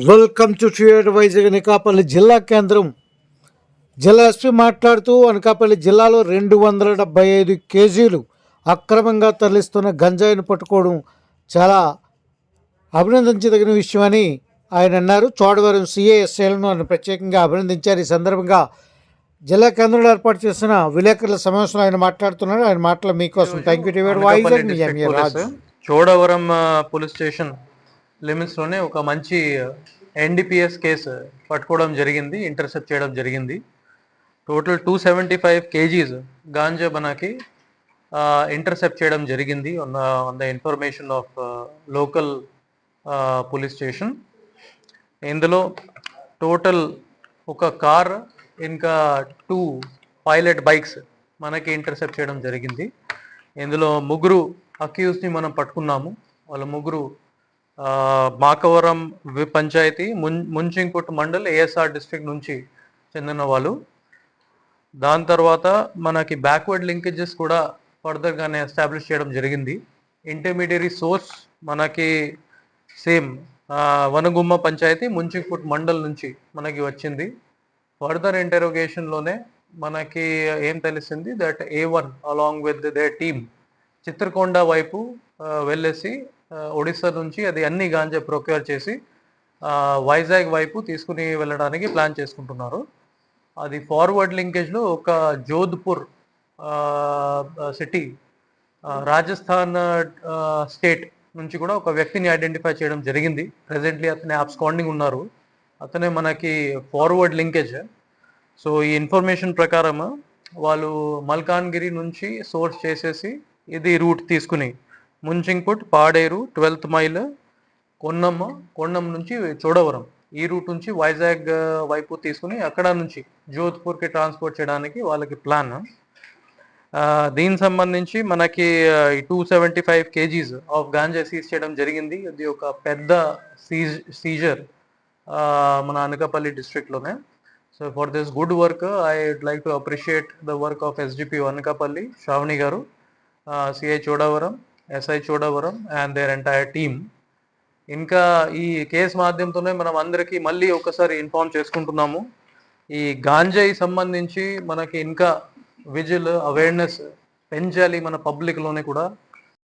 Welcome to tour Vizag Anakapalli జిల్లా కేంద్రం. జిల్లా ఎస్పీ మాట్లాడుతూ అనకాపల్లి జిల్లాలో రెండు వందల డెబ్బై ఐదు కేజీలు అక్రమంగా తరలిస్తున్న గంజాయిని పట్టుకోవడం చాలా అభినందించదగిన విషయమని ఆయన అన్నారు. చోడవరం సిఏఎస్ఐలను ఆయన ప్రత్యేకంగా అభినందించారు. ఈ సందర్భంగా జిల్లా కేంద్రంలో ఏర్పాటు చేసిన విలేకరుల సమావేశంలో ఆయన మాట్లాడుతున్నారు. ఆయన మాటలు మీకోసం. Thank you TV Vizag Chodavaram police station లిమిట్స్లోనే ఒక మంచి ఎన్డిపిఎస్ కేసు పట్టుకోవడం జరిగింది ఇంటర్సెప్ట్ చేయడం జరిగింది. Total two seventy five kgs ganja బనాకి intercept చేయడం జరిగింది on on the information of local police station ఇందులో టోటల్ ఒక కార్ ఇంకా టూ పైలట్ బైక్స్ మనకి ఇంటర్సెప్ట్ చేయడం జరిగింది. ఇందులో ముగ్గురు అక్యూస్ని మనం పట్టుకున్నాము. వాళ్ళ ముగ్గురు మాకవరం వి- పంచాయతీ ముం ముంచింకుట్ మండల్ ఏఎస్ఆర్ డిస్ట్రిక్ట్ నుంచి చెందిన వాళ్ళు. దాని తర్వాత మనకి బ్యాక్వర్డ్ లింకేజెస్ కూడా ఫర్దర్గానే ఎస్టాబ్లిష్ చేయడం జరిగింది. ఇంటర్మీడియరీ సోర్స్ మనకి సేమ్ వనగుమ్మ పంచాయతీ ముంచింకుట్ మండల్ నుంచి మనకి వచ్చింది. ఫర్దర్ ఇంటరోగేషన్లోనే మనకి ఏం తెలిసింది? That a one along with the team Chitrakonda వైపు వెళ్ళేసి ఒడిస్సా నుంచి అది అన్ని గాంజా ప్రొక్యూర్ చేసి వైజాగ్ వైపు తీసుకుని వెళ్ళడానికి ప్లాన్ చేసుకుంటున్నారు. అది ఫార్వర్డ్ లింకేజ్లో ఒక జోధ్పూర్ సిటీ రాజస్థాన్ స్టేట్ నుంచి కూడా ఒక వ్యక్తిని ఐడెంటిఫై చేయడం జరిగింది. ప్రజెంట్లీ అతని అబ్స్కాండింగ్ ఉన్నారు. అతనే మనకి ఫార్వర్డ్ లింకేజ్. సో ఈ ఇన్ఫర్మేషన్ ప్రకారం వాళ్ళు మల్కాన్గిరి నుంచి సోర్స్ చేసేసి ఇది రూట్ తీసుకుని ముంచింగ్పుట్ పాడేరు ట్వెల్త్ మైల్ కొన్నమ్మ కొండం నుంచి చోడవరం. ఈ రూట్ నుంచి వైజాగ్ వైపు తీసుకుని అక్కడ నుంచి జోధ్పూర్కి ట్రాన్స్పోర్ట్ చేయడానికి వాళ్ళకి ప్లాన్. దీనికి సంబంధించి మనకి two seventy five kgs of ganja seize చేయడం జరిగింది. ఇది ఒక పెద్ద సీజ్ సీజర్ మన Anakapalli డిస్ట్రిక్ట్లోనే. So for this good work I would like to appreciate the work of SDP Anakapalli Sravani garu CI Chodavaram. SI Chodavaram and their entire team ఇంకా ఈ case మాధ్యమంతోనే మనం అందరికీ మళ్ళీ ఒకసారి ఇన్ఫార్మ్ చేసుకుంటున్నాము. ఈ గాంజాయి సంబంధించి మనకి ఇంకా విజిల్ అవేర్నెస్ పెంచాలి మన పబ్లిక్లోనే కూడా.